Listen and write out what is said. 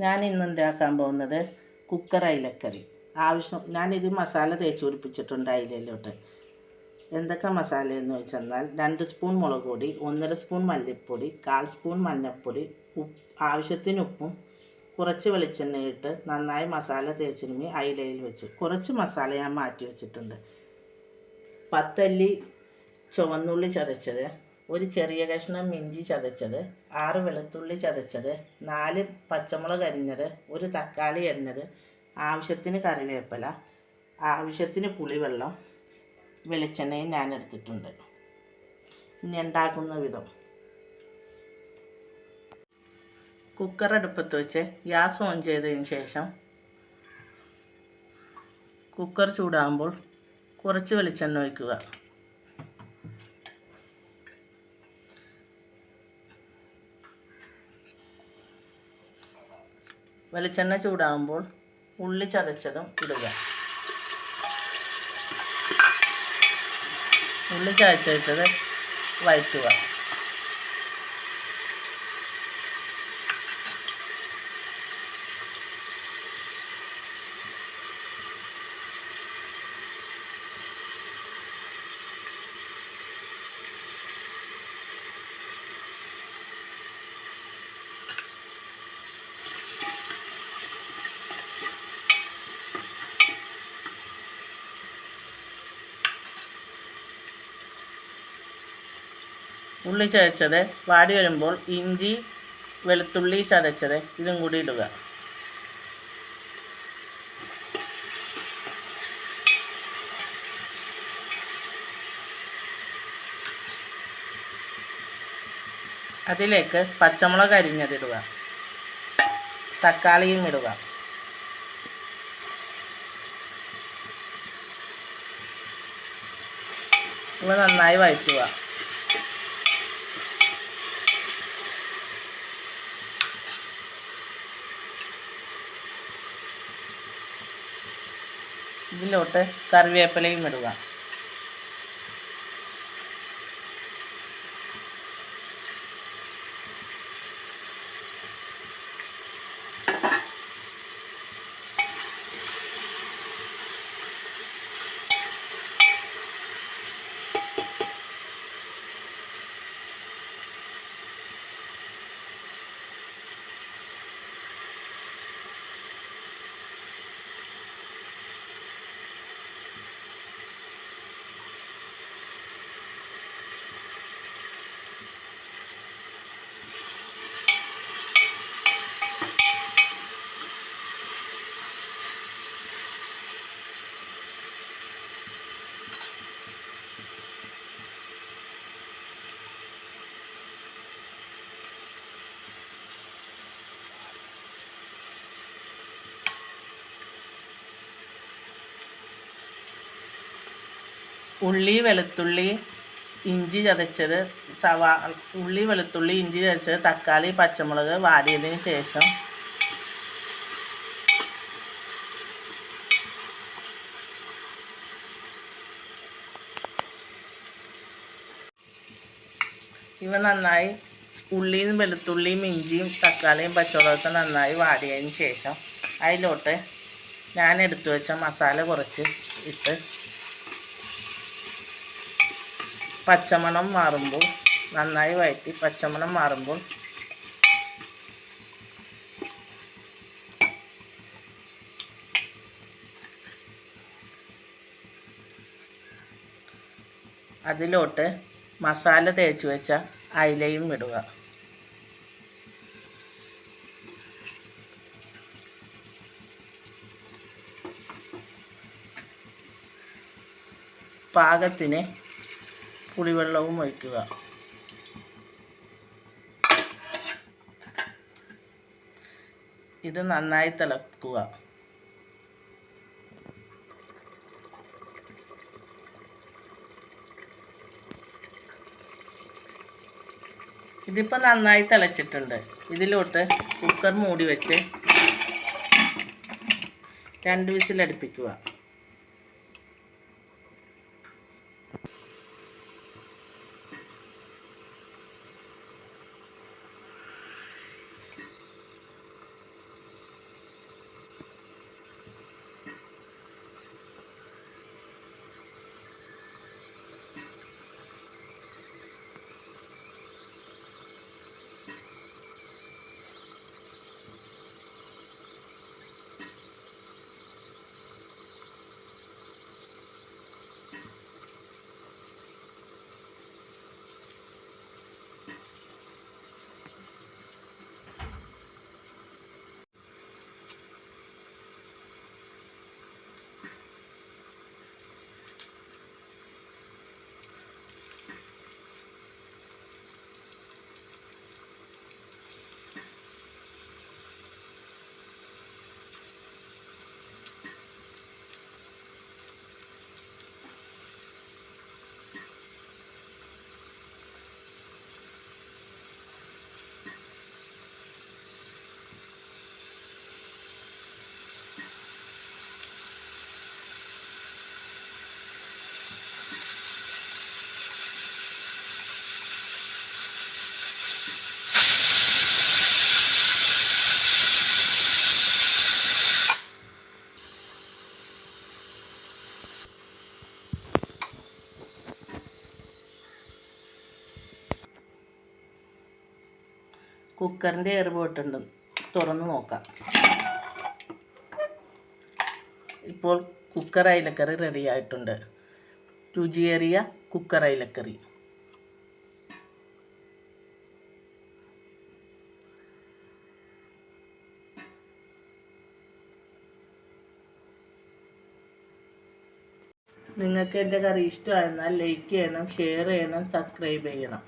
ഞാൻ ഇന്ന് ഉണ്ടാക്കാൻ പോകുന്നത്? കുക്കർ അയിലക്കറി. ആവശ്യം ഞാനിത് മസാല തേച്ച് പിടിപ്പിച്ചിട്ടുണ്ട് അയിലയിലോട്ട് എന്തൊക്കെ മസാല എന്ന് വെച്ചെന്നാൽ രണ്ട് സ്പൂൺ മുളക് പൊടി ഒന്നര സ്പൂൺ മല്ലിപ്പൊടി കാൽ സ്പൂൺ മഞ്ഞൾപ്പൊടി ഉപ്പ് ആവശ്യത്തിന് ഉപ്പും കുറച്ച് വെളിച്ചെണ്ണയിട്ട് നന്നായി മസാല തേച്ചിരുമി അയിലയിൽ വെച്ച്. കുറച്ച് മസാല ഞാൻ മാറ്റി വെച്ചിട്ടുണ്ട്. പത്തല്ലി ചുവന്നുള്ളി ചതച്ചത്. ഒരു ചെറിയ കഷ്ണം മിഞ്ചി ചതച്ചത് ആറ് വെളുത്തുള്ളി ചതച്ചത് നാല് പച്ചമുളക് അരിഞ്ഞത് ഒരു തക്കാളി അരിഞ്ഞത് ആവശ്യത്തിന് കറിവേപ്പില ആവശ്യത്തിന് പുളിവെള്ളം വെളിച്ചെണ്ണയും ഞാൻ എടുത്തിട്ടുണ്ട്. ഇനി ഉണ്ടാക്കുന്ന വിധം. കുക്കർ അടുപ്പത്ത് വെച്ച് ഗ്യാസ് ഓൺ ചെയ്തതിന് ശേഷം കുക്കർ ചൂടാകുമ്പോൾ കുറച്ച് വെളിച്ചെണ്ണ ഒഴിക്കുക. വെളിച്ചെണ്ണ ചൂടാകുമ്പോൾ ഉള്ളി ചതച്ചതും ഇടുക. ഉള്ളി ചതച്ചത് വഴറ്റുക. ഉള്ളി ചതച്ചത് വാടി വരുമ്പോൾ ഇഞ്ചി വെളുത്തുള്ളി ചതച്ചത് ഇതും കൂടി ഇടുക. അതിലേക്ക് പച്ചമുളക് അരിഞ്ഞതിടുക തക്കാളിയും ഇടുക. ഇവ നന്നായി വഴറ്റുക. ഇതിലോട്ട് കറിവേപ്പിലയും ഇടുക. ഉള്ളി വെളുത്തുള്ളി ഇഞ്ചി ചതച്ചത് സവാ ഉള്ളി വെളുത്തുള്ളി ഇഞ്ചി ചതച്ചത് തക്കാളി പച്ചമുളക് വാടിയതിന് ശേഷം ഇവ നന്നായി ഉള്ളിയും വെളുത്തുള്ളിയും ഇഞ്ചിയും തക്കാളിയും പച്ചമുളകൊക്കെ നന്നായി വാടിയതിന് ശേഷം അതിലോട്ട് ഞാൻ എടുത്തു വെച്ച മസാല കുറച്ച് ഇട്ട് പച്ചമണം മാറുമ്പോൾ നന്നായി വഴറ്റി പച്ചമണം മാറുമ്പോൾ അതിലോട്ട് മസാല തേച്ച് വെച്ച അയിലയും ഇടുക. പാകത്തിന് പുളിവെള്ളവും ഒഴിക്കുക. ഇത് നന്നായി തിളക്കുക. ഇതിപ്പോൾ നന്നായി തിളച്ചിട്ടുണ്ട്. ഇതിലോട്ട് കുക്കർ മൂടി വെച്ച് രണ്ട് വിസിലടുപ്പിക്കുക. കുക്കറിന്റെ എയർ പോയിട്ടുണ്ട് തുറന്ന് നോക്കാം. ഇപ്പോൾ കുക്കർ അയിലക്കറി റെഡി ആയിട്ടുണ്ട്. രുചിയേറിയ കുക്കർ അയിലക്കറി. നിങ്ങൾക്ക് എന്റെ കറി ഇഷ്ടമായിരുന്നാൽ ലൈക്ക് ചെയ്യണം ഷെയർ ചെയ്യണം സബ്സ്ക്രൈബ് ചെയ്യണം.